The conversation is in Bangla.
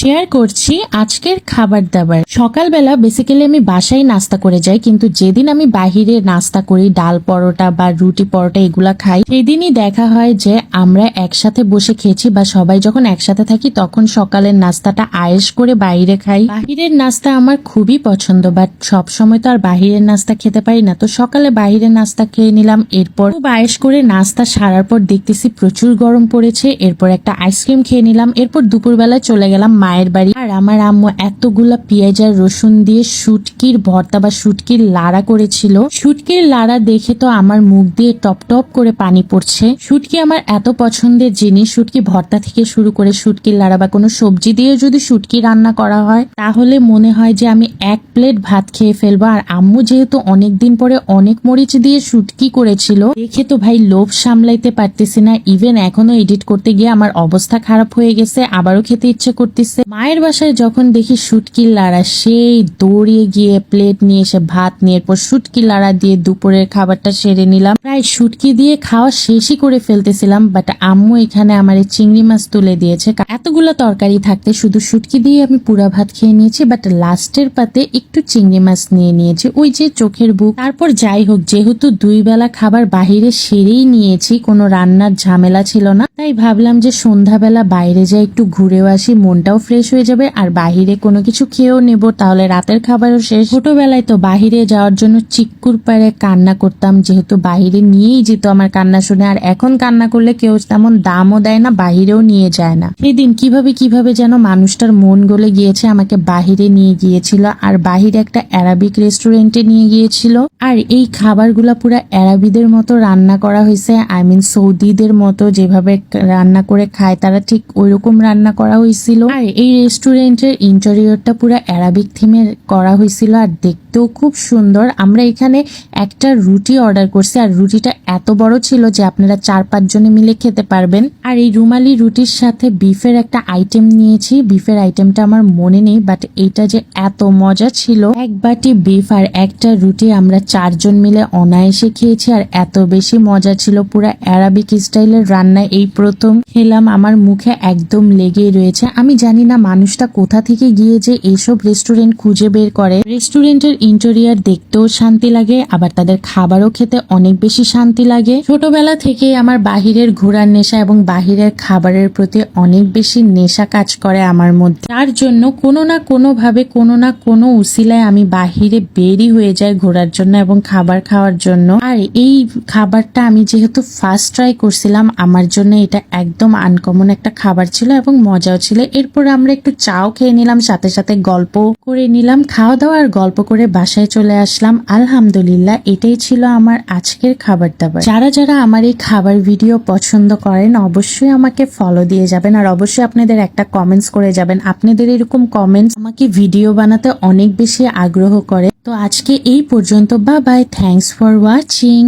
শেয়ার করছি আজকের খাবার দাবার। সকালবেলা বেসিক্যালি আমি বাসায় নাস্তা করে যাই, কিন্তু যেদিন আমি বাহিরে নাস্তা করি, ডাল পরোটা বা রুটি পরোটা এগুলা খাই, সেদিনই দেখা হয় যে আমরা একসাথে বসে খেয়েছি বা সবাই যখন একসাথে থাকি তখন সকালের নাস্তাটা আয়েস করে বাইরে খাই। বাহিরের নাস্তা আমার খুবই পছন্দ বাট সব সময় তো আর বাহিরের নাস্তা খেতে পারি না। তো সকালে বাহিরের নাস্তা খেয়ে নিলাম, এরপর খুব আয়েস করে নাস্তা সারার পর দেখতেছি প্রচুর গরম পড়েছে, এরপর একটা আইসক্রিম খেয়ে নিলাম, এরপর দুপুরবেলা চলে গেলাম মায়ের বাড়ি। আর আমার আম্মু এতগুলা পেঁয়াজ আর রসুন দিয়ে শুটকির ভর্তা বা শুটকির লাড়া করেছিল। শুটকির লাড়া দেখে তো আমার মুখ দিয়ে টপ টপ করে পানি পড়ছে। শুটকি আমার এত পছন্দের জিনিস, শুটকি ভর্তা থেকে শুরু করে শুটকির লাড়া বা কোনো সবজি দিয়ে যদি শুটকি রান্না করা হয়, তাহলে মনে হয় যে আমি এক প্লেট ভাত খেয়ে ফেলব। আর আম্মু যেহেতু অনেক দিন পরে অনেক মরিচ দিয়ে শুটকি করেছিল, দেখে তো ভাই লোভ সামলাইতে পারতেছি না। ইভেন এখনও এডিট করতে গিয়ে আমার অবস্থা খারাপ হয়ে গেছে, আবারও খেতে ইচ্ছে করতেছে। মায়ের বাসায় যখন দেখি শুটকির লাড়া, সেই দৌড়িয়ে গিয়ে প্লেট নিয়ে এসে ভাত নিয়ে এরপর শুটকি লাড়া দিয়ে দুপুরের খাবারটা সেরে নিলাম। প্রায় শুটকি দিয়ে খাওয়া শেষই করে ফেলতেছিলাম বাট আম্মু এখানে আমার এই চিংড়ি মাছ তুলে দিয়েছে। এতগুলো তরকারি থাকতে শুধু শুটকি দিয়ে আমি পুরা ভাত খেয়ে নিয়েছি বাট লাস্টের পাতে একটু চিংড়ি মাছ নিয়ে নিয়েছি। ওই যে চোখের বুক। তারপর যাই হোক, যেহেতু দুই বেলা খাবার বাহিরে সেরেই নিয়েছি, কোনো রান্নার ঝামেলা ছিল না, তাই ভাবলাম যে সন্ধ্যাবেলা বাইরে যাই, একটু ঘুরেও আসি, মনটাও ফ্রেশ হয়ে যাবে আর বাহিরে কোনো কিছু খেয়েও নেব, তাহলে রাতের খাবারও শেষ। ছোটবেলায় তো বাহিরে যাওয়ার জন্য চিক্কুর পাড়ে কান্না করতাম, যেহেতু বাহিরে নিয়েই যেত আমার কান্না শুনে, আর এখন কান্না করলে কেউ তেমন দামও দেয় না, বাহিরেও নিয়ে যায় না। সেদিন কীভাবে কীভাবে যেন মানুষটার মন গলে গিয়েছে, আমাকে বাহিরে নিয়ে গিয়েছিল, আর বাহিরে একটা অ্যারাবিক রেস্টুরেন্টে নিয়ে গিয়েছিল। আর এই খাবারগুলা পুরো অ্যারাবিদের মতো রান্না করা হয়েছে, আই মিন সৌদিদের মতো যেভাবে রান্না করে খায়, তারা ঠিক ওইরকম রান্না করা হয়েছিল। আর এই রেস্টুরেন্টের ইন্টেরিয়রটা পুরো অ্যারাবিক থিমের করা হয়েছিল আর দেখতেও খুব সুন্দর। আমরা এখানে একটা রুটি অর্ডার করছি আর রুটিটা এত বড় ছিল যে আপনারা চার পাঁচ জনে মিলে খেতে পারবেন। আর এই রুমালি রুটির সাথে বিফের একটা আইটেম নিয়েছি। বিফের আইটেমটা আমার মনে নেই বাট এটা যে এত মজা ছিল। এক বাটি বিফ আর একটা রুটি আমরা চারজন মিলে অনায়াসে খেয়েছি আর এত বেশি মজা ছিল পুরো অ্যারাবিক স্টাইলের রান্না এই প্রথম খেলাম। আমার মুখে একদম লেগেই রয়েছে। আমি জানি না মানুষটা কোথা থেকে গিয়ে যে এসব রেস্টুরেন্ট খুঁজে বের করে? রেস্টুরেন্টের ইন্টেরিয়ার দেখতেও শান্তি লাগে, আবার তাদের খাবারও খেতে অনেক বেশি শান্তি লাগে। ছোটবেলা থেকে আমার বাহিরের ঘোরার নেশা এবং বাহিরের খাবারের প্রতি অনেক বেশি নেশা কাজ করে আমার মধ্যে। তার জন্য কোনো না কোনো ভাবে কোনো না কোনো উসিলায় আমি বাহিরে বেরই হয়ে যাই ঘোরার জন্য এবং খাবার খাওয়ার জন্য। আর এই খাবারটা আমি যেহেতু ফার্স্ট ট্রাই করছিলাম, আমার জন্য এটা একদম আনকমন একটা খাবার ছিল এবং মজাও ছিল। এরপর আমরা একটু চাও খেয়ে নিলাম, সাথে সাথে গল্প করে নিলাম, খাওয়া দাওয়া আর গল্প করে বাসায় চলে আসলাম। আলহামদুলিল্লাহ, এটাই ছিল আমার আজকের খাবার দাবার। যারা যারা আমার এই খাবার ভিডিও পছন্দ করেন, অবশ্যই আমাকে ফলো দিয়ে যাবেন আর অবশ্যই আপনাদের একটা কমেন্টস করে যাবেন। আপনাদের এরকম কমেন্টস আমাকে ভিডিও বানাতে অনেক বেশি আগ্রহ করে। তো আজকে এই পর্যন্ত বা বাই থ্যাংকস ফর ওয়াচিং